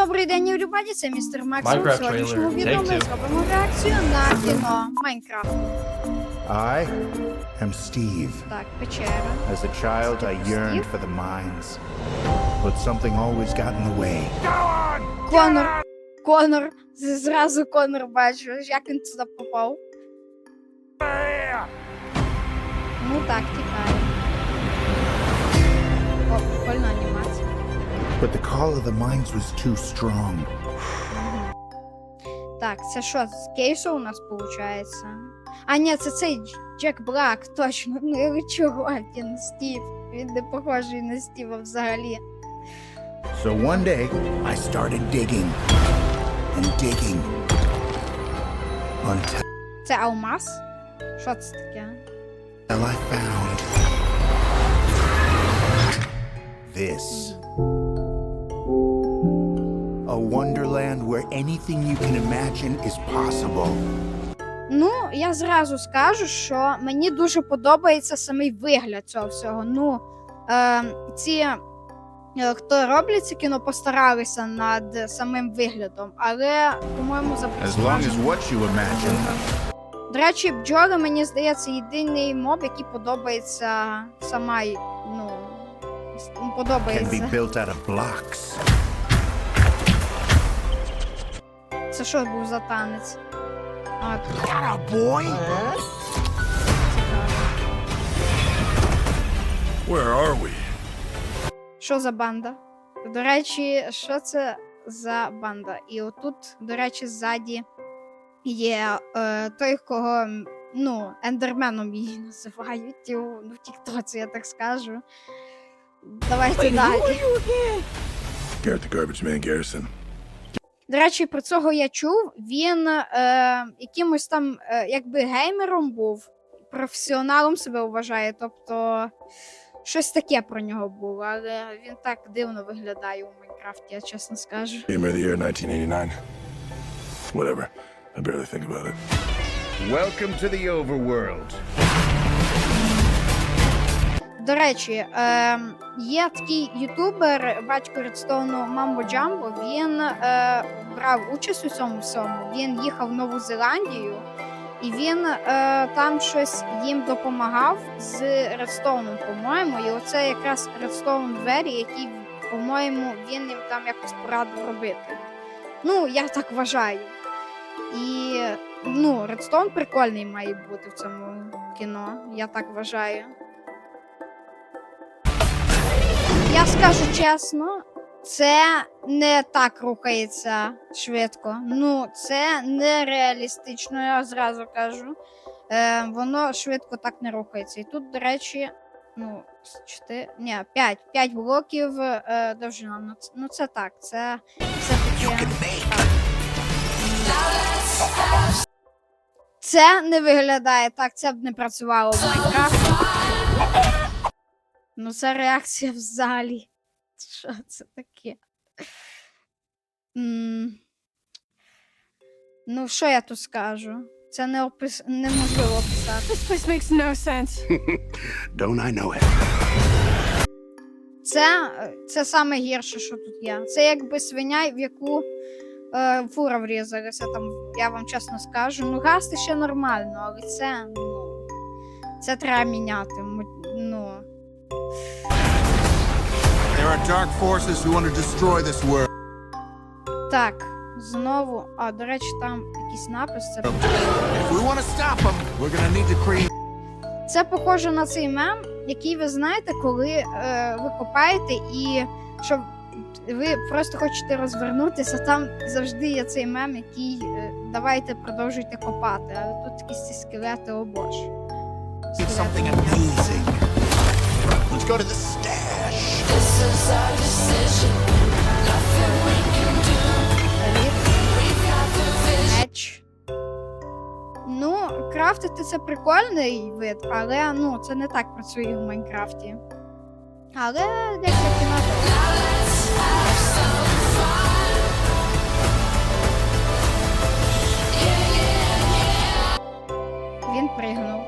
Добрий день, everybody, це містер Макс. У Minecraft сьогоднішньому trailer. відео ми Take two. зробимо реакцію на кіно Майнкрафт. I am Steve. Так, печера. As a child, I yearned for the mines. But something always got in the way. Конор. Конор. З- Зразу Конор бачу. Як він туди попав? Ну так, тікає. О, прикольна анімація. But the call of the mines was too strong. Так, це що, з кейсу у нас виходить? А, ні, це цей Дж- Джек Блак, точно. Ну чого він Стів? Він не похожий на Стіва взагалі. So one day, I started digging and digging until Це алмаз? Що це таке? I found this. Wonderland where anything you can imagine is possible. Ну, я зразу скажу, що мені дуже подобається самий вигляд цього всього. Ну, е, ці, е, хто роблять це кіно, постаралися над самим виглядом, але, по-моєму, As long as what you imagine До речі, бджоли, мені здається, єдиний моб, який подобається сама, ну, с- can be подобається. built out of blocks. Це що був за танець? А! Where are we? Що за банда? До речі, що це за банда? І отут, до речі, ззаді є е, той, кого, ну, ендерменом її називають. Ну, в Тіктоці, я так скажу. Давайте далі. Garrett the Garbage Man Garrison. До речі, про цього я чув. Він е, якимось там, е, якби геймером був, професіоналом себе вважає. Тобто щось таке про нього було, але він так дивно виглядає у Майнкрафті, я чесно скажу. Gamer of the Year 1989. Whatever. I barely think about it. Welcome to the overworld. До речі, е, є такий ютубер, батько Редстоуну Мамбо Джамбо. Він е, брав участь у цьому всьому. Він їхав в Нову Зеландію, і він е, там щось їм допомагав з Редстоуном, по-моєму. І оце якраз Редстоун двері, які, по-моєму, він їм там якось порадив робити. Ну, я так вважаю. І ну, Редстоун прикольний має бути в цьому кіно, я так вважаю. Я скажу чесно, це не так рухається швидко. Ну, це нереалістично, я зразу кажу. Е, воно швидко так не рухається. І тут, до речі, ну, 4, ні, 5, 5 блоків е, довжина. Ну, це, ну, це так, це все-таки. Це не виглядає так, це б не працювало в Майнкрафті. Ну, це реакція взагалі. Що це таке? М, Ну, що я тут скажу? Це не опис... неможливо описати. This place makes no sense. Don't I know it? Це, це саме гірше, що тут є. Це якби свиня, в яку е, фура врізалася. Там, я вам чесно скажу. Ну, гасти ще нормально, але це, ну, це треба міняти. Ну, There are dark forces who want to destroy this world. Так, знову. А, до речі, там якийсь напис. Це. Це похоже на цей мем, який ви знаєте, коли е, ви копаєте і щоб ви просто хочете розвернутися, там завжди є цей мем, який е, давайте продовжуйте копати. Але тут якісь ці скелети, о боже. Let's go to the stash. крафтити це прикольний вид, але ну це не так працює в Майнкрафті. Але як так і. Він пригнув.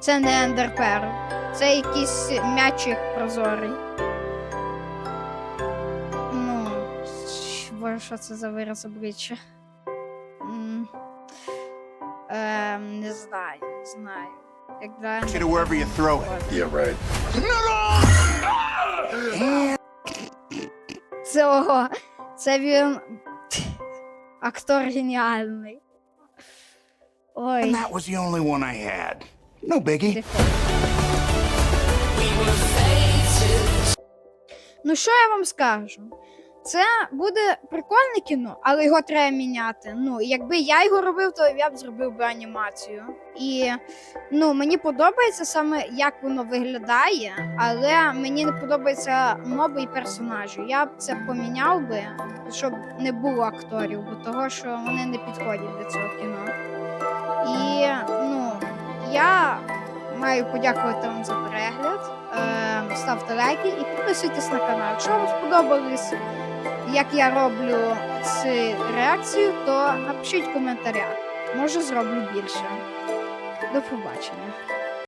Це не ендерперл. Це якийсь м'ячик прозорий. Ну, що це за вираз обличчя? знаю. Як для Get it wherever you throw it. Yeah, right. цього. Це він. Актор геніальний. Ой. And that was the only one I had. No biggie. дефект. Ну, що я вам скажу? Це буде прикольне кіно, але його треба міняти. Ну, якби я його робив, то я б зробив би анімацію. І ну, мені подобається саме, як воно виглядає, але мені не подобаються моби і персонажі. Я б це поміняв би, щоб не було акторів, бо того, що вони не підходять до цього кіно. І ну, я маю подякувати вам за перегляд. Е, ставте лайки і підписуйтесь на канал. Якщо вам сподобалось, як я роблю цю реакцію, то напишіть в коментарях. Може зроблю більше. До побачення.